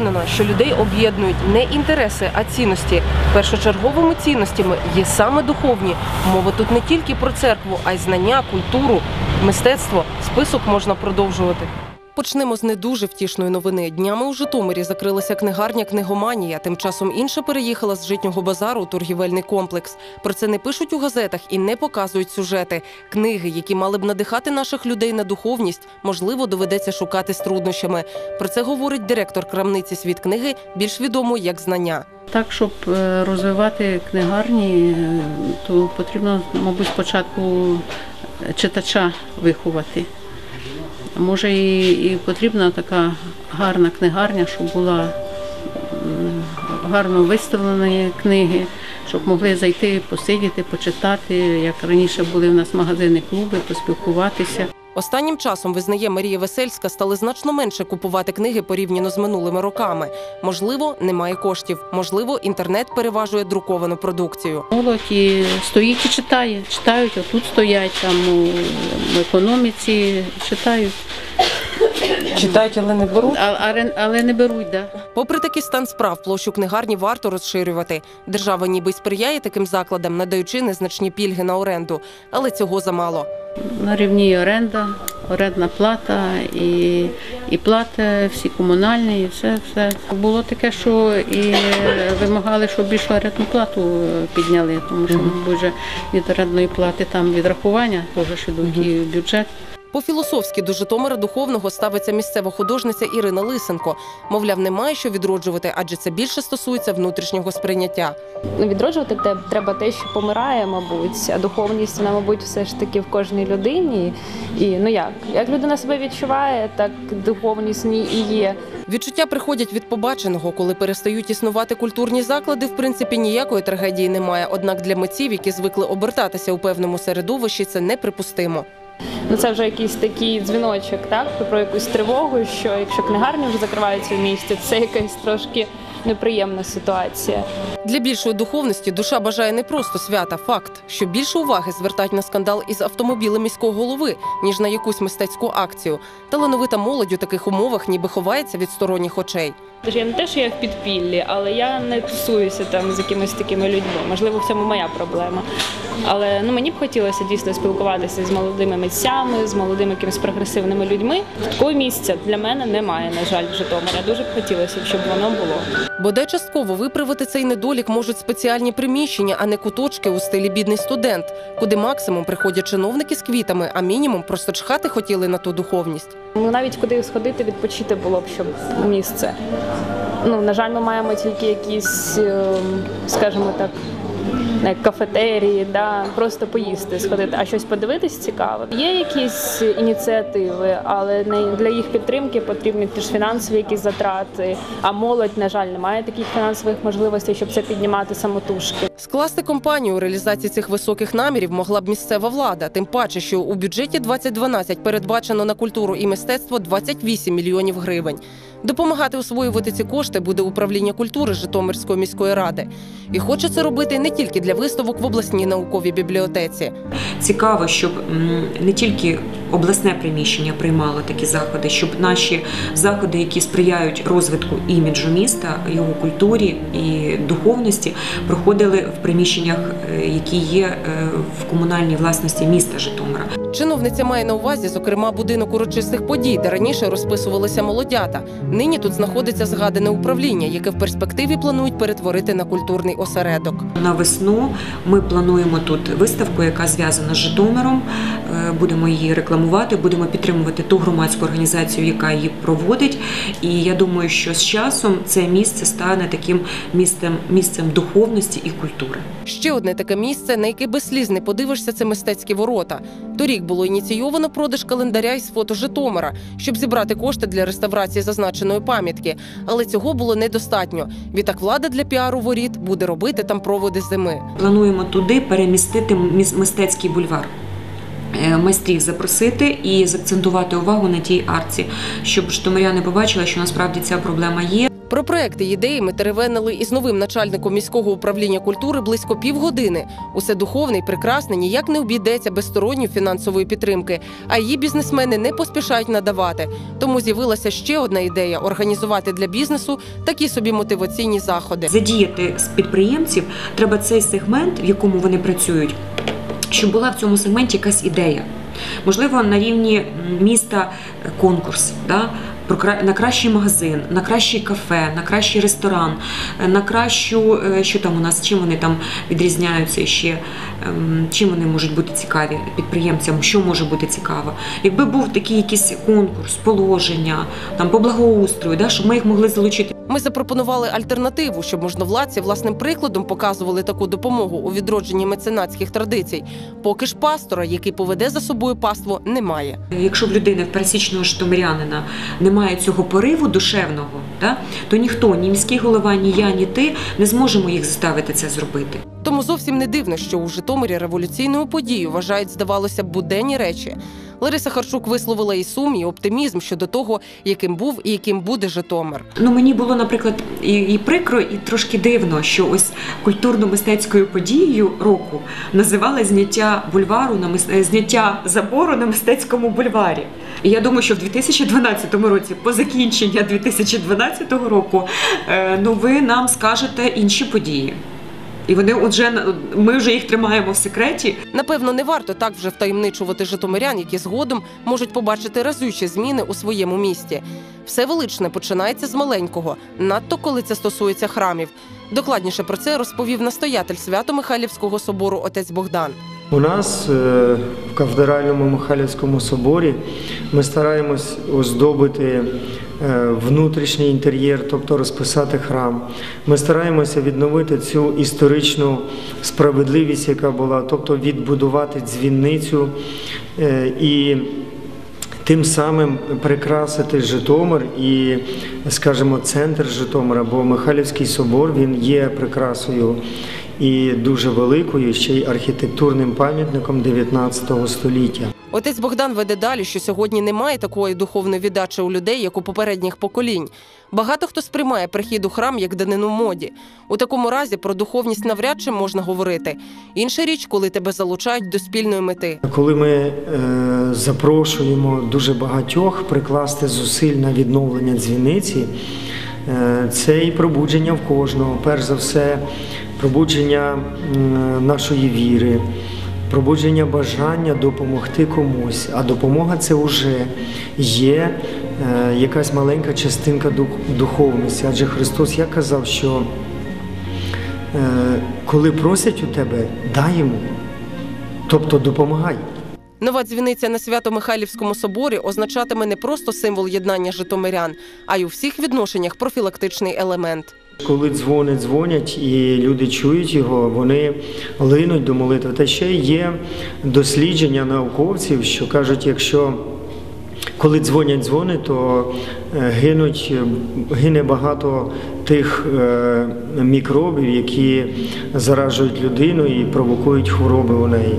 переконана, що людей об'єднують не інтереси, а цінності. Першочерговими цінностями є саме духовні. Мова тут не тільки про церкву, а й знання, культуру, мистецтво. Список можна продовжувати. Почнемо з не дуже втішної новини. Днями у Житомирі закрилася книгарня Книгоманія. Тим часом інша переїхала з житнього базару у торгівельний комплекс. Про це не пишуть у газетах і не показують сюжети. Книги, які мали б надихати наших людей на духовність, можливо, доведеться шукати з труднощами. Про це говорить директор крамниці світ книги, більш відомо як знання. Так, щоб е, розвивати книгарні, е, то потрібно, мабуть, спочатку читача виховати. Може, і, і потрібна така гарна книгарня, щоб була гарно виставлені книги, щоб могли зайти, посидіти, почитати, як раніше були в нас магазини, клуби, поспілкуватися. Останнім часом визнає Марія Весельська, стали значно менше купувати книги порівняно з минулими роками. Можливо, немає коштів. Можливо, інтернет переважує друковану продукцію. Молодь і стоїть і читає. Читають, отут стоять, там у, в економіці читають, Читають, але не беруть. а, але, але не беруть. Да. Попри такий стан справ, площу книгарні варто розширювати. Держава ніби й сприяє таким закладам, надаючи незначні пільги на оренду, але цього замало. На рівні і оренда, орендна плата і, і плата, всі комунальні, і все, все. Було таке, що і вимагали, щоб більшу орендну плату е, підняли, тому що мабуть, вже від орендної плати там відрахування теж йдуть і бюджет. По-філософськи до Житомира духовного ставиться місцева художниця Ірина Лисенко. Мовляв, немає що відроджувати, адже це більше стосується внутрішнього сприйняття. Ну, відроджувати те- треба те, що помирає, мабуть, а духовність вона, мабуть, все ж таки в кожній людині. І ну як? Як людина себе відчуває, так духовність в ній і є. Відчуття приходять від побаченого, коли перестають існувати культурні заклади. В принципі, ніякої трагедії немає. Однак для митців, які звикли обертатися у певному середовищі, це неприпустимо. Ну це вже якийсь такий дзвіночок, так про якусь тривогу, що якщо книгарні вже закриваються в місті, це якась трошки неприємна ситуація. Для більшої духовності душа бажає не просто свята, факт, що більше уваги звертають на скандал із автомобілем міського голови, ніж на якусь мистецьку акцію. Талановита молодь у таких умовах ніби ховається від сторонніх очей. Тож я не те, що я в підпіллі, але я не тусуюся там з якимись такими людьми. Можливо, в цьому моя проблема. Але ну мені б хотілося дійсно спілкуватися з молодими митцями, з молодими якимись прогресивними людьми. Такого місця для мене немає, на жаль, в Житомирі. Дуже б хотілося, щоб воно було. Бодай частково виправити цей недолік можуть спеціальні приміщення, а не куточки у стилі бідний студент, куди максимум приходять чиновники з квітами, а мінімум просто чхати хотіли на ту духовність. Ну навіть куди сходити, відпочити було б щоб місце. Ну на жаль, ми маємо тільки якісь, ем, скажімо так. Кафетерії, да, просто поїсти, сходити, а щось подивитись цікаве. Є якісь ініціативи, але для їх підтримки потрібні теж фінансові якісь затрати. А молодь, на жаль, не має таких фінансових можливостей, щоб це піднімати самотужки. Скласти компанію у реалізації цих високих намірів могла б місцева влада, тим паче, що у бюджеті 2012 передбачено на культуру і мистецтво 28 мільйонів гривень. Допомагати освоювати ці кошти буде управління культури Житомирської міської ради. І хоче це робити не тільки для виставок в обласній науковій бібліотеці. Цікаво, щоб не тільки обласне приміщення приймало такі заходи, щоб наші заходи, які сприяють розвитку іміджу міста, його культурі і духовності, проходили в приміщеннях, е, які є е, в комунальній власності міста Житомира. Чиновниця має на увазі, зокрема, будинок урочистих подій, де раніше розписувалися молодята. Нині тут знаходиться згадане управління, яке в перспективі планують перетворити на культурний осередок. На весну ми плануємо тут виставку, яка зв'язана з Житомиром. Е, Будемо її рекламувати, будемо підтримувати ту громадську організацію, яка її проводить. І я думаю, що з часом це місце стане таким місцем, місцем духовності і культури. Ще одне таке місце, на яке без сліз не подивишся, це мистецькі ворота. Торік було ініційовано продаж календаря із фото Житомира, щоб зібрати кошти для реставрації зазначеної пам'ятки. Але цього було недостатньо. Відтак влада для піару воріт буде робити там проводи зими. Плануємо туди перемістити міс- мистецький бульвар. Е, Майстрів запросити і закцентувати увагу на тій арці, щоб житомиряни побачили, що насправді ця проблема є. Про проекти ідеї ми теревенили із новим начальником міського управління культури близько півгодини. Усе духовне і прекрасне ніяк не обійдеться без сторонньої фінансової підтримки, а її бізнесмени не поспішають надавати. Тому з'явилася ще одна ідея організувати для бізнесу такі собі мотиваційні заходи. задіяти з підприємців треба цей сегмент, в якому вони працюють, щоб була в цьому сегменті якась ідея. Можливо, на рівні міста конкурс да? На кращий магазин, на кращий кафе, на кращий ресторан, е, на кращу, е, що там у нас, чим вони там відрізняються ще, ем, чим вони можуть бути цікаві підприємцям, що може бути цікаво. Якби був такий якийсь конкурс, положення, там по благоустрою, да? щоб ми їх могли залучити. Ми запропонували альтернативу, щоб можновладці власним прикладом показували таку допомогу у відродженні меценатських традицій. Поки ж пастора, який поведе за собою паство, немає. Якщо в людини, в пересічного житомирянина, немає цього пориву душевного, то ніхто, ні міський голова, ні я, ні ти не зможемо їх заставити це зробити. Тому зовсім не дивно, що у Житомирі революційною подією вважають, здавалося, буденні речі. Лариса Харчук висловила і сум, і оптимізм щодо того, яким був і яким буде Житомир. Ну мені було, наприклад, і, прикро, і трошки дивно, що ось культурно-мистецькою подією року називали зняття бульвару на мис- е, зняття забору на мистецькому бульварі. І я думаю, що в 2012 році, по закінчення 2012 року, е, ну ви нам скажете інші події. І вони отже, ми вже їх тримаємо в секреті. Напевно, не варто так вже втаємничувати житомирян, які згодом можуть побачити разючі зміни у своєму місті. Все величне починається з маленького, надто коли це стосується храмів. Докладніше про це розповів настоятель Свято-Михайлівського собору отець Богдан. У нас е, в кафедральному Михайлівському соборі ми стараємось оздобити внутрішній інтер'єр, тобто розписати храм. Ми стараємося відновити цю історичну справедливість, яка була, тобто відбудувати дзвінницю е, і тим самим прикрасити Житомир і, скажімо, центр Житомира, бо Михайлівський собор він є прикрасою і дуже великою, ще й архітектурним пам'ятником 19 століття. Отець Богдан веде далі, що сьогодні немає такої духовної віддачі у людей, як у попередніх поколінь. Багато хто сприймає прихід у храм як данину моді. У такому разі про духовність навряд чи можна говорити. Інша річ, коли тебе залучають до спільної мети. Коли ми е, запрошуємо дуже багатьох прикласти зусиль на відновлення дзвіниці, е, це і пробудження в кожного. Перш за все, пробудження м, нашої віри, пробудження бажання допомогти комусь. А допомога це вже є е, якась маленька частинка духовності. Адже Христос як казав, що е, коли просять у тебе, дай йому, тобто допомагай. Нова дзвіниця на Свято-Михайлівському соборі означатиме не просто символ єднання житомирян, а й у всіх відношеннях профілактичний елемент. Коли дзвони дзвонять і люди чують його, вони линуть до молитви. Та ще є дослідження науковців, що кажуть, якщо коли дзвонять дзвони, то е, гинуть, е, гине багато тих е, мікробів, які заражують людину і провокують хвороби у неї.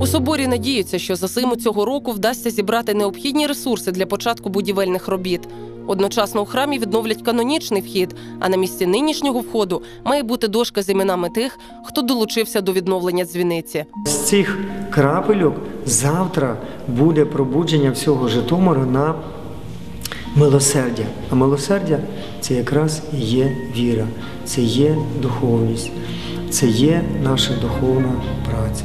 У соборі надіються, що за зиму цього року вдасться зібрати необхідні ресурси для початку будівельних робіт. Одночасно у храмі відновлять канонічний вхід, а на місці нинішнього входу має бути дошка з іменами тих, хто долучився до відновлення дзвіниці. З цих крапельок завтра буде пробудження всього Житомира на милосердя. А милосердя це якраз є віра, це є духовність, це є наша духовна праця.